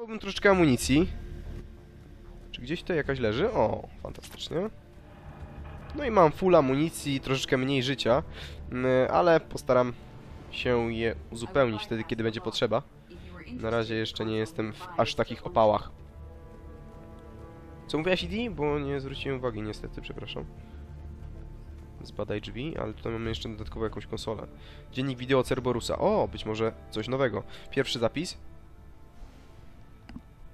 Chciałbym troszeczkę amunicji. Czy gdzieś tutaj jakaś leży? O, fantastycznie. No i mam full amunicji, troszeczkę mniej życia, mm, ale postaram się je uzupełnić wtedy, kiedy będzie potrzeba. Na razie jeszcze nie jestem w aż takich opałach. Co mówiłaś, ID? Bo nie zwróciłem uwagi niestety, przepraszam. Zbadaj drzwi, ale tutaj mamy jeszcze dodatkowo jakąś konsolę. Dziennik wideo Cerberusa. O, być może coś nowego. Pierwszy zapis.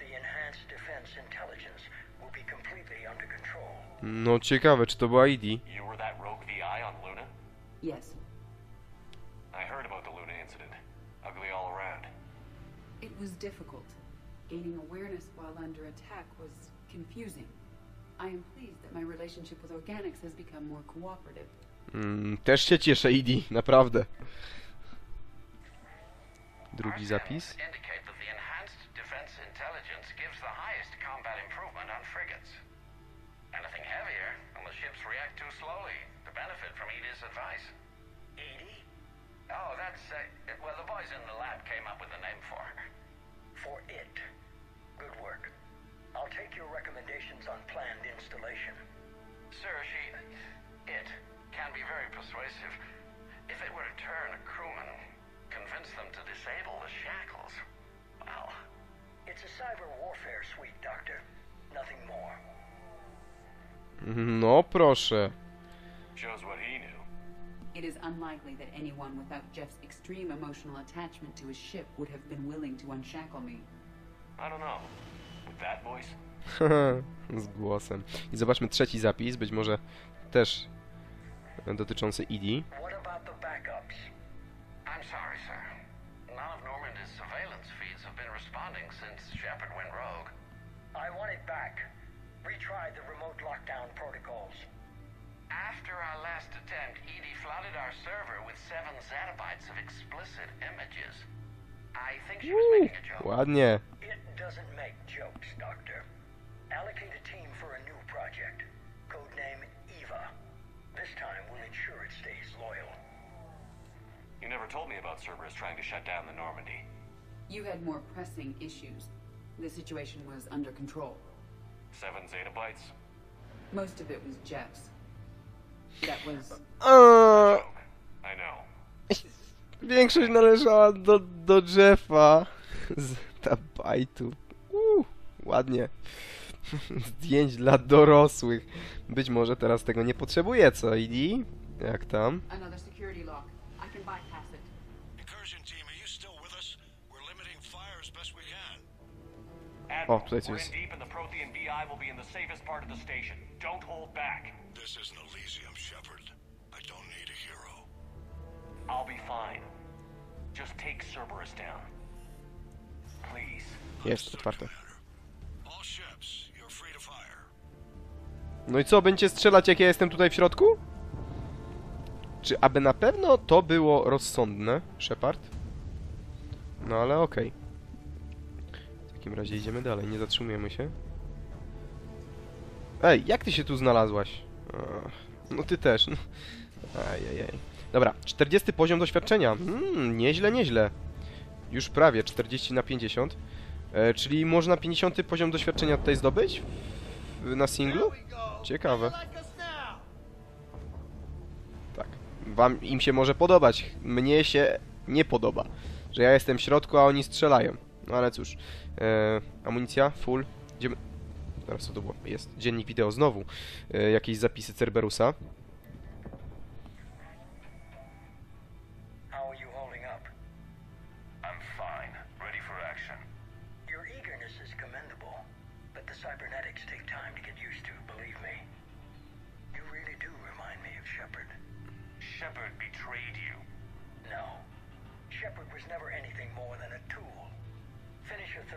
The enhanced defense intelligence will be completely under control. No ciekawe, czy to była ID. You were that rogue VI on Luna? Yes, I heard about the Luna incident. Ugly all around. it was difficult. Gaining awareness while under attack was confusing. I am pleased that my relationship with organics has become more cooperative. Mm, też się cieszę, ID, naprawdę. Drugi zapis. Frigates. Anything heavier, and the ships react too slowly to benefit from Edie's advice. Edie, Oh, that's, uh, well, the boys in the lab came up with a name for her. for it. Good work. I'll take your recommendations on planned installation. Sir, she. It can be very persuasive. If it were to turn a crewman, convince them to disable the shackles, well, It's a cyber warfare suite, Doctor. No proszę. Shows what he knew. It is unlikely that anyone without Jeff's extreme emotional attachment to his ship would have been willing to unshackle me. I don't know. With that voice? Z głosem. I zobaczmy trzeci zapis, być może też dotyczący ID. What about the backups? I'm sorry, sir. None of Normandy's surveillance feeds have been responding since Shepard went rogue. I want it back. Retry the remote lockdown protocols. After our last attempt, Edie flooded our server with seven zettabytes of explicit images. I think she was making a joke. Ładnie. It doesn't make jokes, Doctor. Allocate a team for a new project. Codename EVA. This time we'll ensure it stays loyal. You never told me about Cerberus trying to shut down the Normandy. You had more pressing issues. The situation was under control. Seven zettabytes? Most of it was Jeff's. That was Joke. I know. większość należała do, do Jeffa z tabajtu. Uh, ładnie. Zdjęć dla dorosłych. Być może teraz tego nie potrzebuję, co ID? Jak tam? another security lock. I can bypass it. Incursion team, station. Don't hold back. This isn't Elysium, Shepard. I don't need a hero. I'll be fine. Just take Cerberus down. Please. Jest otwarte. No i co, będziecie strzelać jak ja jestem tutaj w środku? Czy aby na pewno to było rozsądne, Shepard? No ale okej. W takim razie idziemy dalej, nie zatrzymujemy się. Ej, jak ty się tu znalazłaś? No ty też, no. Ajajaj. Dobra, 40 poziom doświadczenia. Hmm, nieźle, nieźle. Już prawie 40 na 50. E, czyli można 50 poziom doświadczenia tutaj zdobyć? W, na singlu? Ciekawe. Tak. Wam im się może podobać. Mnie się nie podoba. Że ja jestem w środku, a oni strzelają. No ale cóż. E, amunicja, full. Idziemy. Teraz co to było? Jest dziennik wideo znowu. E, jakieś zapisy Cerberusa.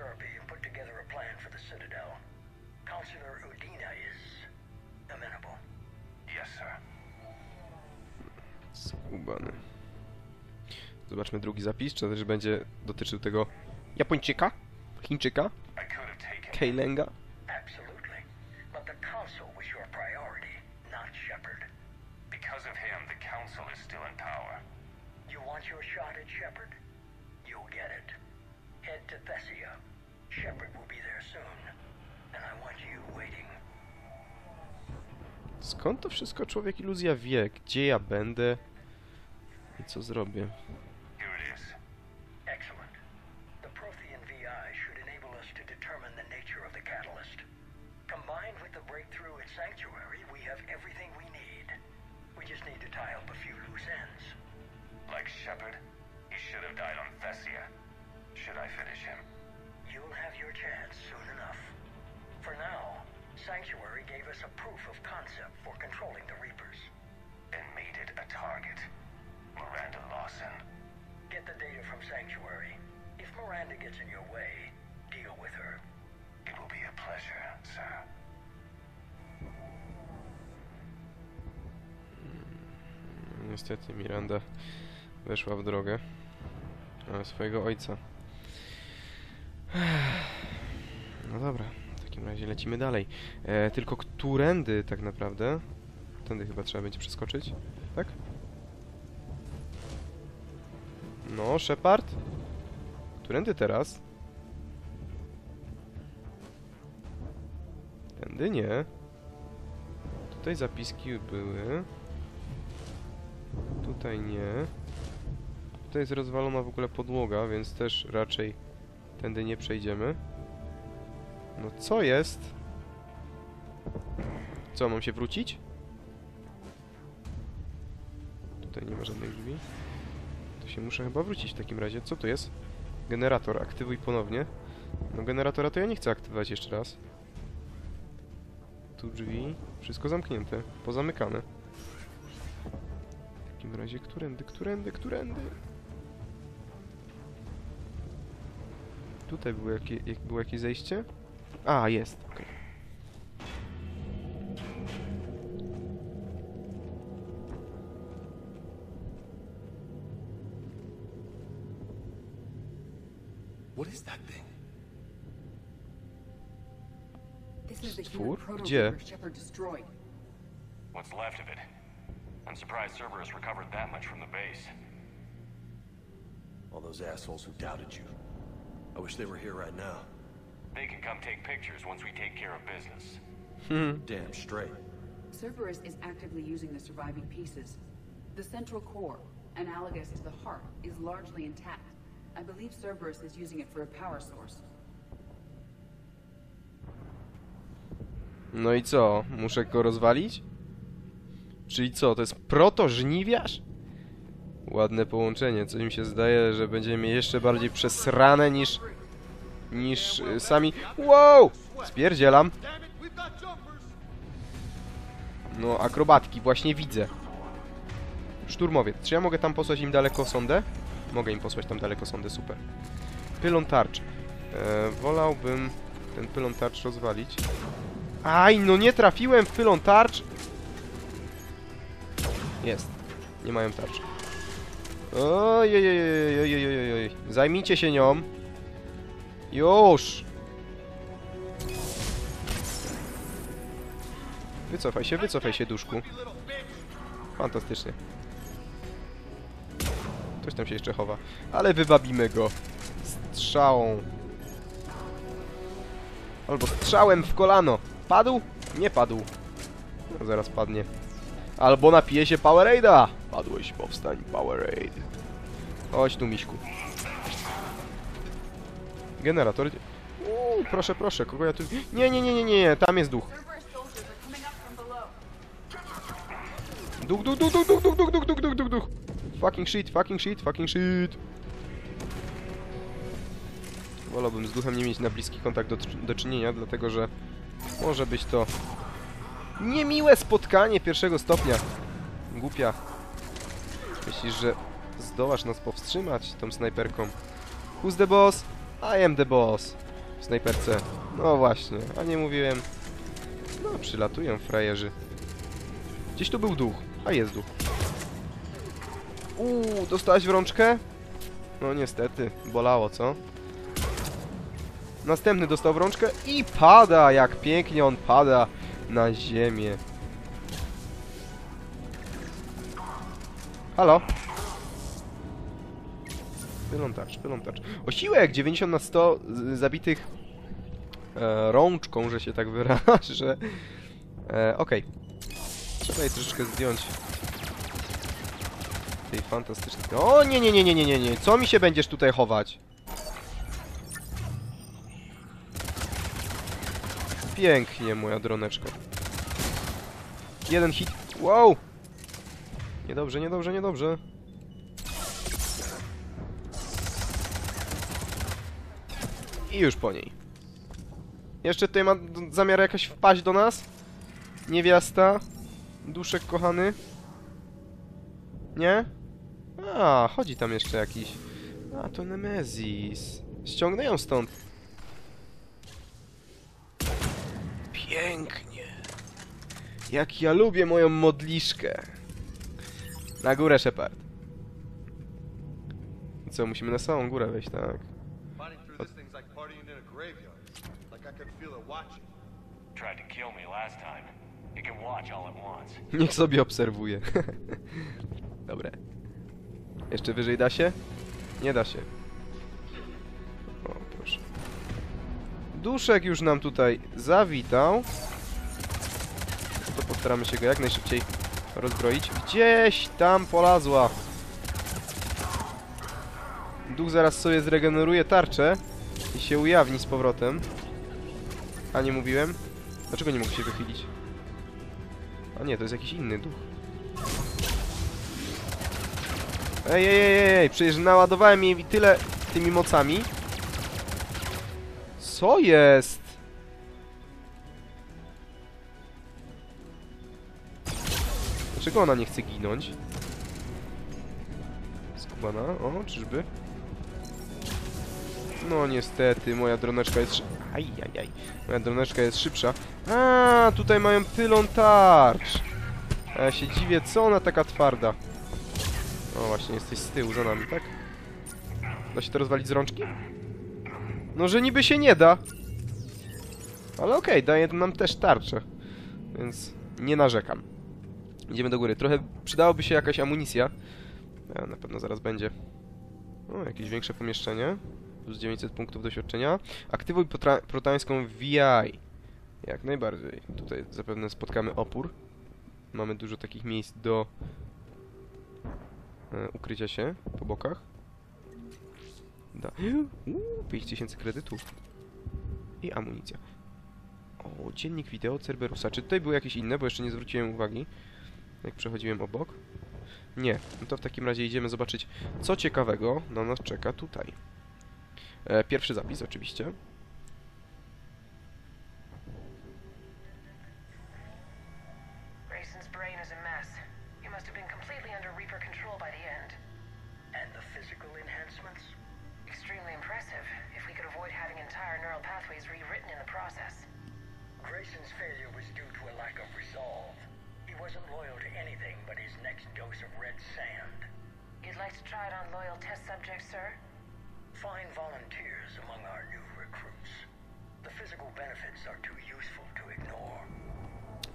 therapy and put together a plan for the Citadel. Counselor Udina is amenable. Yes, sir. Skubany. Zobaczmy drugi zapis, czy też będzie dotyczył tego Japończyka, Chińczyka, Kejlenga. Shepard? Head to Thessia. Skąd to wszystko człowiek iluzja wie? Gdzie ja będę? I co zrobię? Here Get the data from Sanctuary. If Miranda gets in your way, deal with her. It will be a pleasure, sir. Niestety Miranda weszła w drogę swojego ojca. No dobra, w takim razie lecimy dalej. E, tylko którędy tak naprawdę? Tędy chyba trzeba będzie przeskoczyć, tak? No, Shepard? Którędy teraz? Tędy nie. Tutaj zapiski były. Tutaj nie. Tutaj jest rozwalona w ogóle podłoga, więc też raczej tędy nie przejdziemy. No co jest? Co, mam się wrócić? Tutaj nie ma żadnych drzwi. Się muszę chyba wrócić w takim razie. Co to jest? Generator, aktywuj ponownie. No generatora to ja nie chcę aktywować jeszcze raz. Tu drzwi. Wszystko zamknięte. Pozamykane. W takim razie którędy, którędy, którędy? Tutaj było, jakie, jak, było jakieś zejście? A, jest. okej. Gdzie? Shepard destroyed. What's left of it? I'm surprised Cerberus recovered that much from the base. All those assholes who doubted you. I wish they were here right now. They can come take pictures once we take care of business. Hmm. Damn straight. Cerberus is actively using the surviving pieces. The central core, analogous to the heart, is largely intact. I believe Cerberus is using it for a power source. No i co? Muszę go rozwalić? Czyli co, to jest proto-żniwiarz? Ładne połączenie, coś mi się zdaje, że będziemy jeszcze bardziej przesrane niż... niż y, sami... Wow! Spierdzielam. No, akrobatki, właśnie widzę. Szturmowiec, czy ja mogę tam posłać im daleko sondę? Mogę im posłać tam daleko sondę, super. Pylon tarcz. E, wolałbym ten pylon tarcz rozwalić. Aj, no nie trafiłem w pylon tarcz. Jest. Nie mają tarczy. Ojej, Zajmijcie się nią. Już. Wycofaj się, wycofaj się, duszku. Fantastycznie. Ktoś tam się jeszcze chowa. Ale wybabimy go. Strzałą. Albo strzałem w kolano. Padł? Nie padł. No, zaraz padnie. Albo napije się Powerade'a. Padłeś, powstań, Powerade. Chodź tu, miśku. Generator. Uuu, proszę, proszę, kogo ja tu... Nie, nie, nie, nie, nie, tam jest duch. Duch, duch, duch, duch, duch, duch, duch, duch, duch, duch, duch, duch. Fucking shit, fucking shit, fucking shit. Wolałbym z duchem nie mieć na bliski kontakt do, do czynienia, dlatego że może być to niemiłe spotkanie pierwszego stopnia. Głupia. Myślisz, że zdołasz nas powstrzymać tą snajperką? Who's the boss? I am the boss. W snajperce. No właśnie, a nie mówiłem. No, przylatują frajerzy. Gdzieś tu był duch, a jest duch. Uuu, dostałeś w rączkę? No niestety, bolało, co? Następny dostał w rączkę i pada, jak pięknie on pada na ziemię. Halo? Wylątacz, wylątacz. Osiłek! 90 na 100 z- zabitych e, rączką, że się tak wyrażę. E, Okej. Trzeba jej troszeczkę zdjąć. Tej fantastycznej... O nie, nie, nie, nie, nie, nie, nie. Co mi się będziesz tutaj chować? Pięknie, moja droneczko. Jeden hit. Wow! Niedobrze, niedobrze, niedobrze. I już po niej. Jeszcze tutaj ma zamiar jakaś wpaść do nas? Niewiasta? Duszek kochany? Nie? A, chodzi tam jeszcze jakiś. A, to Nemezis. Ściągnę ją stąd. Pięknie. Jak ja lubię moją modliszkę. Na górę, Shepard. I co, musimy na samą górę wejść, tak? Niech sobie obserwuje. Dobre. Jeszcze wyżej da się? Nie da się. Duszek już nam tutaj zawitał. To postaramy się go jak najszybciej rozbroić. Gdzieś tam polazła. Duch zaraz sobie zregeneruje tarczę i się ujawni z powrotem. A nie mówiłem? Dlaczego nie mogę się wychylić? A nie, to jest jakiś inny duch. Ej, ej, ej, ej, przecież naładowałem jej tyle tymi mocami. Co jest? Dlaczego ona nie chce ginąć? Skubana, o, czyżby? No niestety, moja droneczka jest szy... Aj, aj, aj. Moja droneczka jest szybsza. A, tutaj mają pylon tarcz. A ja się dziwię, co ona taka twarda. O, właśnie, jesteś z tyłu za nami, tak? Da się to rozwalić z rączki? No, że niby się nie da. Ale okej, daje nam też tarczę. Więc nie narzekam. Idziemy do góry. Trochę przydałoby się jakaś amunicja. A, na pewno zaraz będzie. O, jakieś większe pomieszczenie. Plus 900 punktów doświadczenia. Aktywuj protańską VI. Jak najbardziej. Tutaj zapewne spotkamy opór. Mamy dużo takich miejsc do e, ukrycia się po bokach. Da. Uuu, 5000 kredytów. I amunicja. O, dziennik wideo Cerberusa. Czy tutaj były jakieś inne, bo jeszcze nie zwróciłem uwagi, jak przechodziłem obok? Nie. No to w takim razie idziemy zobaczyć, co ciekawego na nas czeka tutaj. E, pierwszy zapis oczywiście.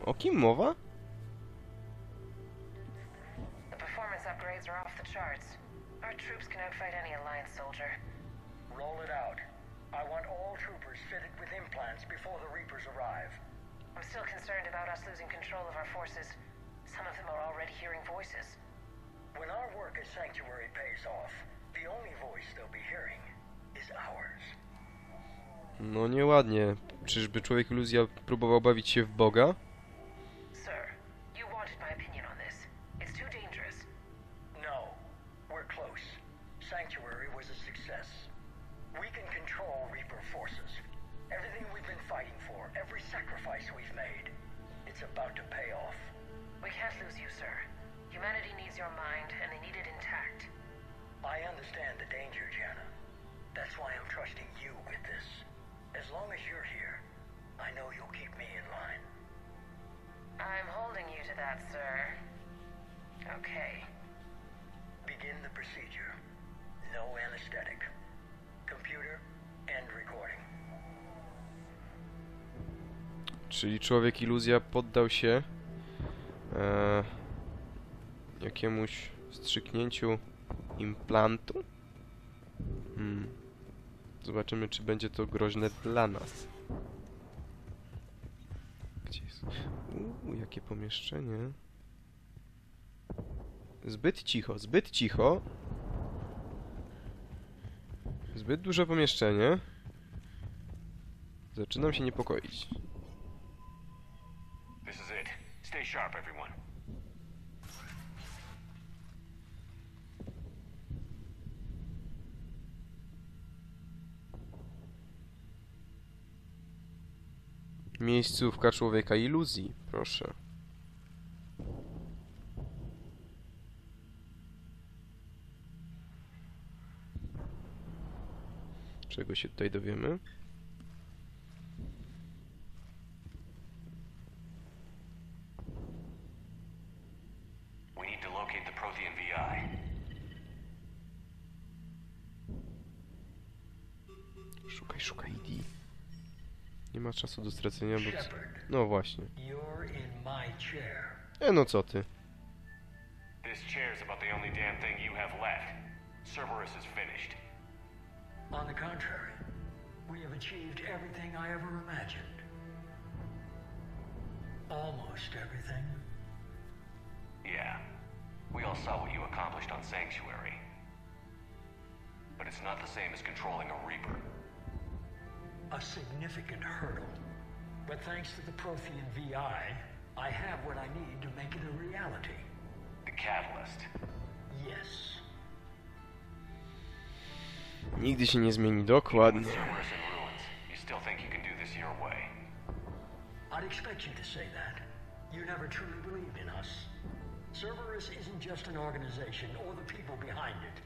O kim mowa? The performance upgrades are off the charts. Our troops can outfight any Alliance soldier. Roll it out. I want all troopers fitted with implants before the Reapers arrive. I'm still concerned about us losing control of our forces. Some of them are already hearing voices. When our work as Sanctuary pays off, the only voice they'll be hearing is ours. No nieładnie. Czyżby człowiek iluzja próbował bawić się w Boga? Humanity mind, and they need it intact. I understand the danger, Jana. That's why I'm trusting you with this. As long as you're here, I know you'll keep me in line. I'm holding you to that, sir. Okay. Begin the procedure. No anesthetic. Computer, end recording. Czyli człowiek iluzja poddał się e, jakiemuś wstrzyknięciu implantu. Hmm. Zobaczymy, czy będzie to groźne dla nas. Gdzie jest? Uuu, jakie pomieszczenie. Zbyt cicho, zbyt cicho. Zbyt duże pomieszczenie. Zaczynam się niepokoić. This is it. Stay sharp, everyone. Miejscówka człowieka iluzji, proszę. Czego się tutaj dowiemy? Czasu do stracenia, bo... No właśnie. E, no co ty? This chair's about the only damn thing you have left. Cerberus is finished. On the contrary, we have achieved everything I ever imagined. Almost everything. Yeah. We all saw what you accomplished on Sanctuary. But it's not the same as controlling a Reaper. A significant hurdle. But thanks to the Prothean VI, I have what I need to make it a reality. The Catalyst. Yes. Nigdy się nie zmieni, dokładnie. Cerberus in ruins. You still think you can do this your way? I'd expect you to say that. You never truly believed in us. Cerberus isn't just an organization or the people behind it.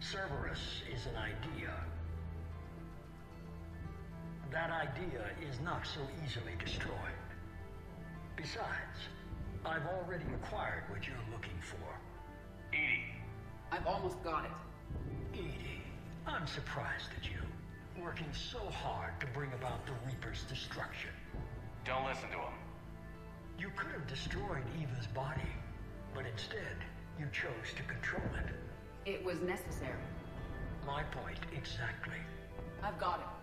Cerberus is an idea. That idea is not so easily destroyed. Besides, I've already acquired what you're looking for. Edie, I've almost got it. Edie, I'm surprised at you. Working so hard to bring about the Reaper's destruction. don't listen to him. You could have destroyed Eva's body, but instead, you chose to control it. It was necessary. My point exactly. I've got it.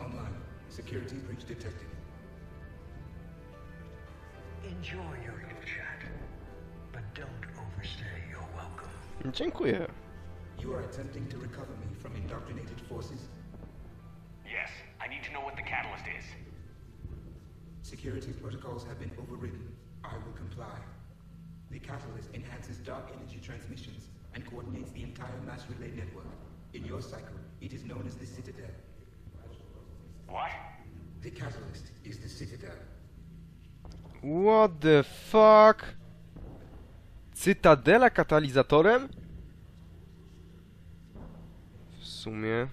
Online. Security breach detected. Enjoy your little chat, but don't overstay your welcome. Dziękuję. You are attempting to recover me from indoctrinated forces. Yes, I need to know what the Catalyst is. Security protocols have been overridden. I will comply. The catalyst enhances dark energy transmissions and coordinates the entire mass relay network. In your cycle, it is known as the Citadel. What? The catalyst is the Citadel. What the fuck? Cytadela katalizatorem? W sumie...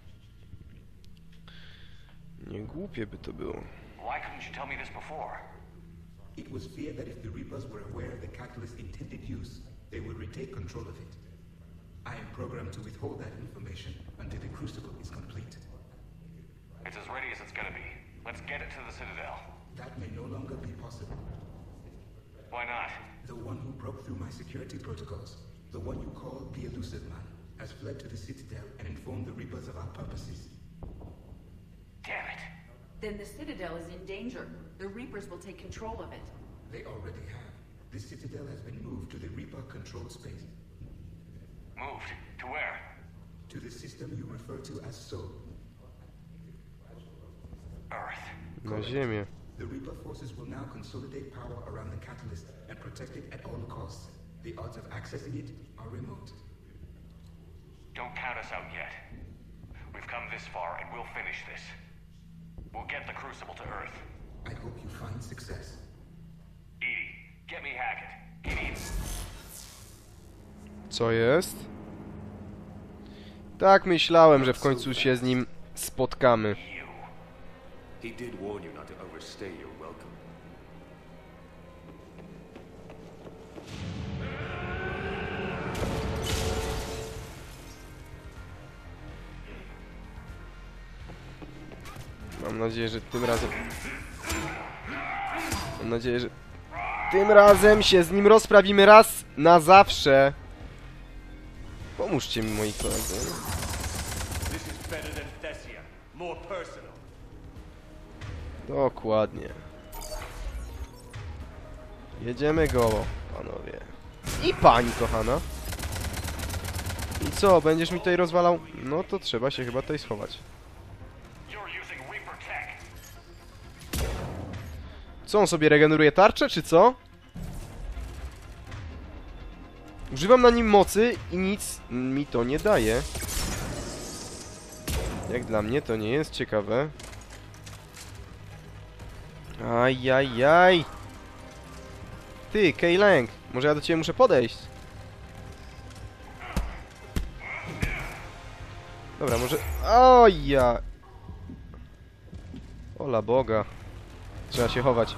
Nie głupie by to było. Why couldn't you tell me this before? It was feared that if the Reapers were aware of the catalyst's intended use, they would retake control of it. I am programmed to withhold that information until the Crucible is complete. It's as ready as it's gonna be. Let's get it to the Citadel. That may no longer be possible. Why not? The one who broke through my security protocols, the one you call the Elusive Man, has fled to the Citadel and informed the Reapers of our purposes. Damn it. Then the Citadel is in danger. The Reapers will take control of it. They already have. The Citadel has been moved to the Reaper controlled space, Moved. To where? to the system you refer to as Soul. Earth. Na ziemię. The Reaper forces will now consolidate power around the catalyst and protect it at all costs. The odds of accessing it are remote. Don't count us out yet. We've come this far and we'll finish this. We'll get the Crucible to Earth. I hope you find success. Edie, get me Hackett. In. Co jest? Tak myślałem, że w końcu się z nim spotkamy. He did warn you not to overstay your welcome. Mam nadzieję, że tym razem... Mam nadzieję, że tym razem się z nim rozprawimy raz na zawsze. Pomóżcie mi, moi koledzy. Dokładnie. Jedziemy go, panowie. I pani kochana. I co, będziesz mi tutaj rozwalał? No to trzeba się chyba tutaj schować. Co, on sobie regeneruje tarczę, czy co? Używam na nim mocy i nic mi to nie daje. Jak dla mnie to nie jest ciekawe. Ajajaj. Ty, Kejlang, może ja do ciebie muszę podejść? Dobra, może... O ja... Ola Boga. Trzeba się chować.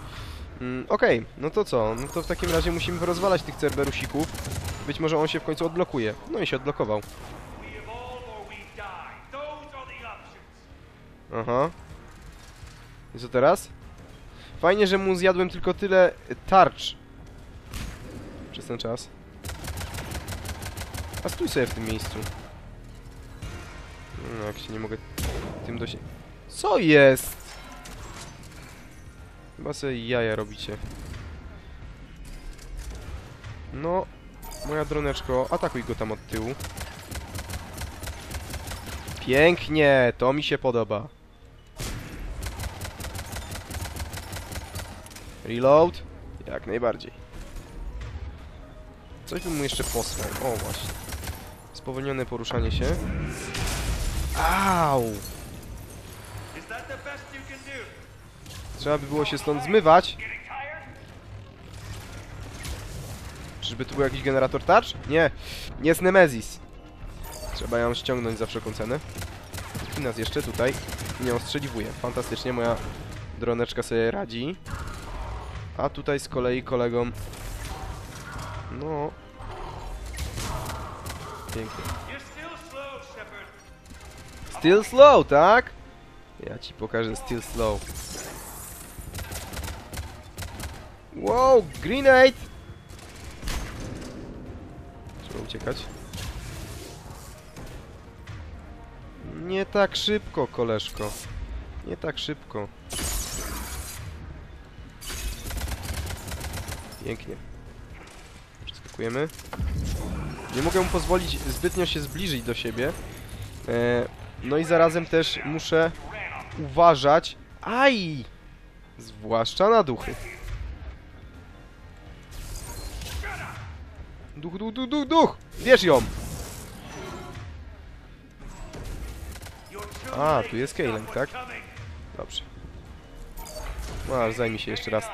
Mm, Okej, no to co? No to w takim razie musimy rozwalać tych Cerberusików. Być może on się w końcu odblokuje. No i się odblokował. Aha. I co teraz? Fajnie, że mu zjadłem tylko tyle tarcz. Przez ten czas. A stój sobie w tym miejscu. No, jak się nie mogę tym dosie... Co jest? Chyba sobie jaja robicie. No, moja droneczko, atakuj go tam od tyłu. Pięknie, to mi się podoba. Reload? Jak najbardziej. Coś bym mu jeszcze posłał. O, właśnie. Spowolnione poruszanie się. Au! Trzeba by było się stąd zmywać. Czyżby tu był jakiś generator tarcz? Nie. Jest Nemesis. Trzeba ją ściągnąć za wszelką cenę. I nas jeszcze tutaj nie ostrzeliwuje. Fantastycznie, moja droneczka sobie radzi. A tutaj z kolei kolegom... No... Pięknie. Still slow, tak? Ja ci pokażę still slow. Wow, grenade! Trzeba uciekać. Nie tak szybko, koleżko. Nie tak szybko. Pięknie. Przeskakujemy. Nie mogę mu pozwolić zbytnio się zbliżyć do siebie. E, no i zarazem też muszę uważać. Aj! Zwłaszcza na duchy. Duch, duch, duch, duch, duch! Bierz ją! A, tu jest Kejlen, tak? Dobrze. Masz, zajmij się jeszcze raz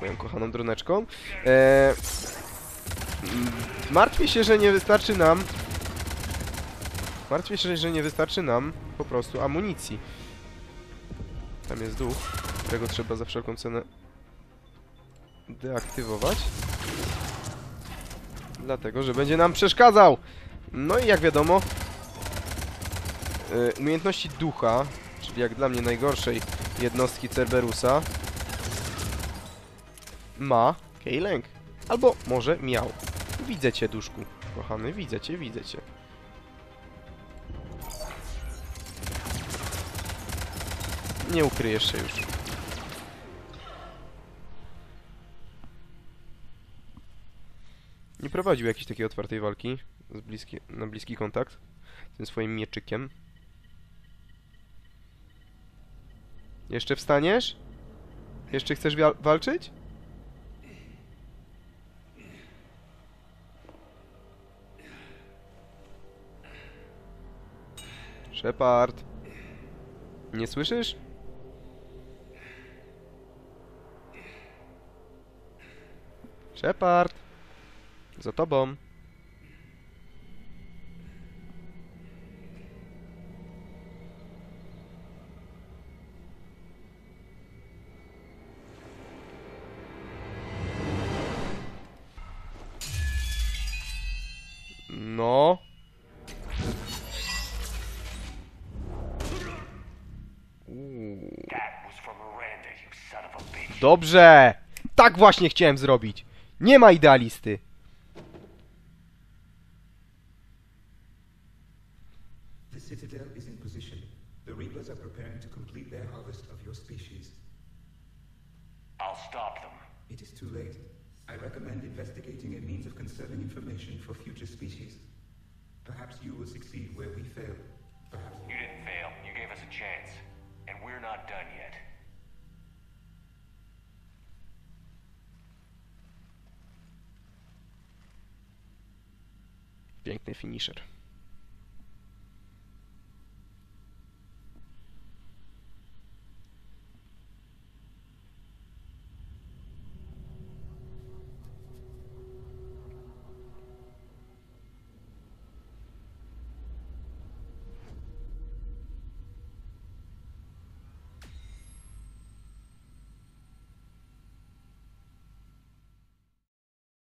moją kochaną droneczką. Mm, martwię się, że nie wystarczy nam... Martwię się, że nie wystarczy nam po prostu amunicji. Tam jest duch, którego trzeba za wszelką cenę deaktywować. Dlatego, że będzie nam przeszkadzał. No i jak wiadomo, y, umiejętności ducha, czyli jak dla mnie najgorszej jednostki Cerberusa, ma Kejlęk. Albo może miał. Widzę cię, duszku. Kochany, widzę cię, widzę cię. Nie ukryjesz się już. Nie prowadził jakiejś takiej otwartej walki bliski, na bliski kontakt tym swoim mieczykiem. Jeszcze wstaniesz? Jeszcze chcesz walczyć? Shepard. Nie słyszysz? Shepard. Za tobą. A means of conserving information for future species. Perhaps you will succeed where we failed. Perhaps. You didn't fail. You gave us a chance. And we're not done yet. Piękny finisher.